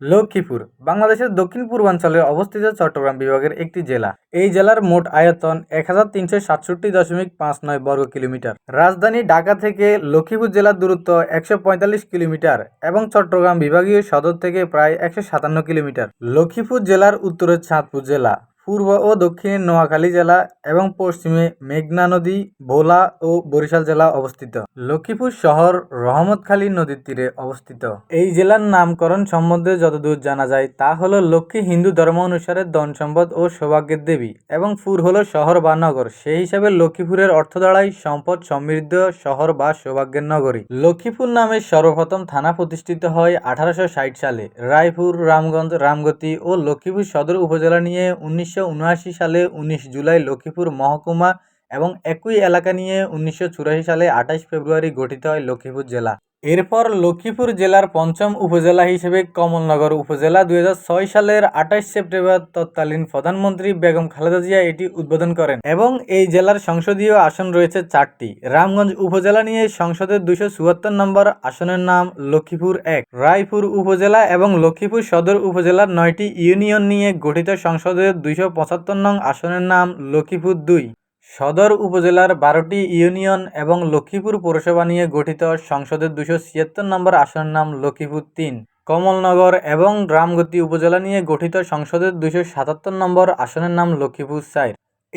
লক্ষ্মীপুর, বাংলাদেশের দক্ষিণ পূর্বাঞ্চলে অবস্থিত চট্টগ্রাম বিভাগের একটি জেলা। এই জেলার মোট আয়তন এক হাজার তিনশো সাতষট্টি দশমিক পাঁচ নয় বর্গ কিলোমিটার। রাজধানী ঢাকা থেকে লক্ষ্মীপুর জেলার দূরত্ব একশো পঁয়তাল্লিশ কিলোমিটার এবং চট্টগ্রাম বিভাগীয় সদর থেকে প্রায় একশো সাতান্ন কিলোমিটার। লক্ষ্মীপুর জেলার উত্তরে চাঁদপুর জেলা। পূর্ব ও দক্ষিণে নোয়াখালী জেলা এবং পশ্চিমে মেঘনা নদী, ভোলা ও বরিশাল জেলা অবস্থিত। লক্ষ্মীপুর শহর রহমতখালী নদীর তীরে অবস্থিত। এই জেলার নামকরণ সম্বন্ধে যতদূর জানা যায়, তা হল লক্ষ্মী হিন্দু ধর্ম অনুসারে ধন সম্পদ ও সৌভাগ্যের দেবী এবং পুর হলো শহর বা নগর। সেই হিসাবে লক্ষ্মীপুরের অর্থ দাঁড়ায় সম্পদ সমৃদ্ধ শহর বা সৌভাগ্যের নগরী। লক্ষ্মীপুর নামে সর্বপ্রথম থানা প্রতিষ্ঠিত হয় আঠারোশো ষাট সালে। রায়পুর, রামগঞ্জ, রামগতি ও লক্ষ্মীপুর সদর উপজেলা নিয়ে উনিশশো উনআশি সালে উনিশ জুলাই লক্ষ্মীপুর মহকুমা এবং একই এলাকা নিয়ে উনিশশো চুরাশি সালে আঠাশ ফেব্রুয়ারি গঠিত হয় লক্ষ্মীপুর জেলা। এরপর লক্ষ্মীপুর জেলার পঞ্চম উপজেলা হিসেবে কমলনগর উপজেলা। দুই হাজার ছয় সালের আঠাশ সেপ্টেম্বর তৎকালীন প্রধানমন্ত্রী বেগম খালেদা জিয়া এটি উদ্বোধন করেন এবং এই জেলার সংসদীয় আসন রয়েছে চারটি। রামগঞ্জ উপজেলা নিয়ে সংসদের দুশো চুয়াত্তর নম্বর আসনের নাম লক্ষ্মীপুর এক। রায়পুর উপজেলা এবং লক্ষ্মীপুর সদর উপজেলার নয়টি ইউনিয়ন নিয়ে গঠিত সংসদের দুইশো পঁচাত্তর নং আসনের নাম লক্ষ্মীপুর দুই। সদর উপজেলার বারোটি ইউনিয়ন এবং লক্ষ্মীপুর পৌরসভা নিয়ে গঠিত সংসদের দুশো ছিয়াত্তর নম্বর আসনের নাম লক্ষ্মীপুর তিন। কমলনগর এবং রামগতি উপজেলা নিয়ে গঠিত সংসদের দুশো সাতাত্তর নম্বর আসনের নাম লক্ষ্মীপুর চার।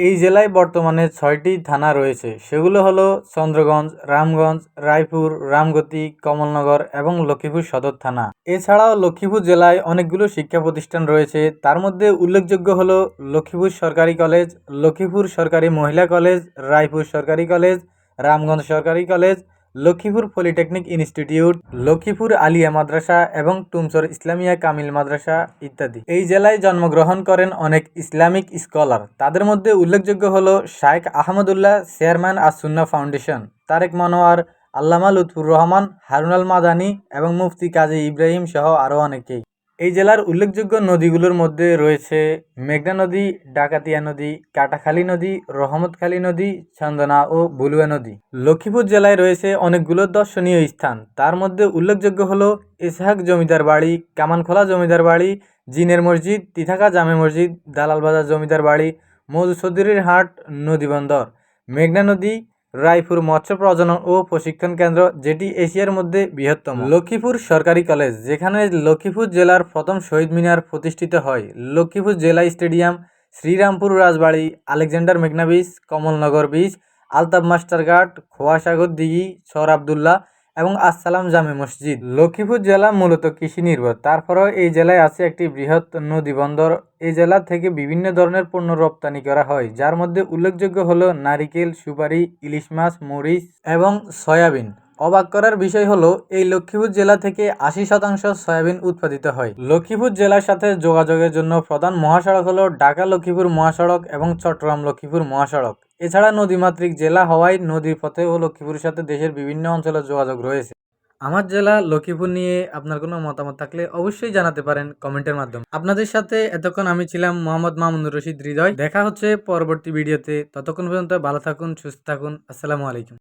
এই জেলায় বর্তমানে ছয়টি থানা রয়েছে। সেগুলো হলো চন্দ্রগঞ্জ, রামগঞ্জ, রায়পুর, রামগতি, কমলনগর এবং লক্ষ্মীপুর সদর থানা। এছাড়াও লক্ষ্মীপুর জেলায় অনেকগুলো শিক্ষা প্রতিষ্ঠান রয়েছে। তার মধ্যে উল্লেখযোগ্য হলো লক্ষ্মীপুর সরকারি কলেজ, লক্ষ্মীপুর সরকারি মহিলা কলেজ, রায়পুর সরকারি কলেজ, রামগঞ্জ সরকারি college Lakshmipur polytechnic institute, Lakshmipur Alia মাদ্রাসা এবং টুমসর ইসলামিয়া কামিল মাদ্রাসা ইত্যাদি। এই জেলায় জন্মগ্রহণ করেন অনেক ইসলামিক স্কলার। তাদের মধ্যে উল্লেখযোগ্য হল শায়েখ আহমদুল্লাহ চেয়ারম্যান আসুন্না ফাউন্ডেশন, তারেক মনোয়ার, আল্লামা লুৎফুর রহমান হারুনাল মাদানি এবং মুফতি কাজী ইব্রাহিম সহ আরও অনেকেই। এই জেলার উল্লেখযোগ্য নদীগুলোর মধ্যে রয়েছে মেঘনা নদী, ডাকাতিয়া নদী, কাটাখালী নদী, রহমতখালী নদী, চন্দনা ও বুলুয়া নদী। লক্ষ্মীপুর জেলায় রয়েছে অনেকগুলো দর্শনীয় স্থান। তার মধ্যে উল্লেখযোগ্য হলো ইসহাক জমিদার বাড়ি, কামানখোলা জমিদার বাড়ি, জিনের মসজিদ, তিথাকা জামে মসজিদ, দালালবাজার জমিদার বাড়ি মধুসুদরির হাট নদীবন্দর মেঘনা নদী রায়পুর মৎস্য প্রজনন ও প্রশিক্ষণ কেন্দ্র, যেটি এশিয়ার মধ্যে বৃহত্তম। লক্ষ্মীপুর সরকারি কলেজ, যেখানে লক্ষ্মীপুর জেলার প্রথম শহীদ মিনার প্রতিষ্ঠিত হয়। লক্ষ্মীপুর জেলা স্টেডিয়াম, শ্রীরামপুর রাজবাড়ি, আলেকজান্ডার মেঘনা বিচ কমলনগর বিচ আলতাব মাস্টারঘাট, খোয়াসাগর দিঘি, সর আবদুল্লাহ এবং আসসালাম জামে মসজিদ। লক্ষ্মীপুর জেলা মূলত কৃষি নির্ভর। তারপরেও এই জেলায় আছে একটি বৃহৎ নদী বন্দর। এই জেলা থেকে বিভিন্ন ধরনের পণ্য রপ্তানি করা হয়, যার মধ্যে উল্লেখযোগ্য হলো নারিকেল, সুপারি, ইলিশ মাছ, মরিচ এবং সয়াবিন। অবাক করার বিষয় হলো, এই লক্ষ্মীপুর জেলা থেকে আশি শতাংশ সয়াবিন উৎপাদিত হয়। লক্ষ্মীপুর জেলার সাথে যোগাযোগের জন্য প্রধান মহাসড়ক হলো ঢাকা লক্ষ্মীপুর মহাসড়ক এবং চট্টগ্রাম লক্ষ্মীপুর মহাসড়ক। এছাড়া নদীমাতৃক জেলা হওয়ায় নদীর পথে ও লক্ষ্মীপুরের সাথে দেশের বিভিন্ন অঞ্চলে যোগাযোগ রয়েছে। আমার জেলা লক্ষ্মীপুর নিয়ে আপনার কোনো মতামত থাকলে অবশ্যই জানাতে পারেন কমেন্টের মাধ্যমে। আপনাদের সাথে এতক্ষণ আমি ছিলাম মোহাম্মদ মামুনুর রশিদ হৃদয়। দেখা হচ্ছে পরবর্তী ভিডিওতে। ততক্ষণ পর্যন্ত ভালো থাকুন, সুস্থ থাকুন। আসসালামু আলাইকুম।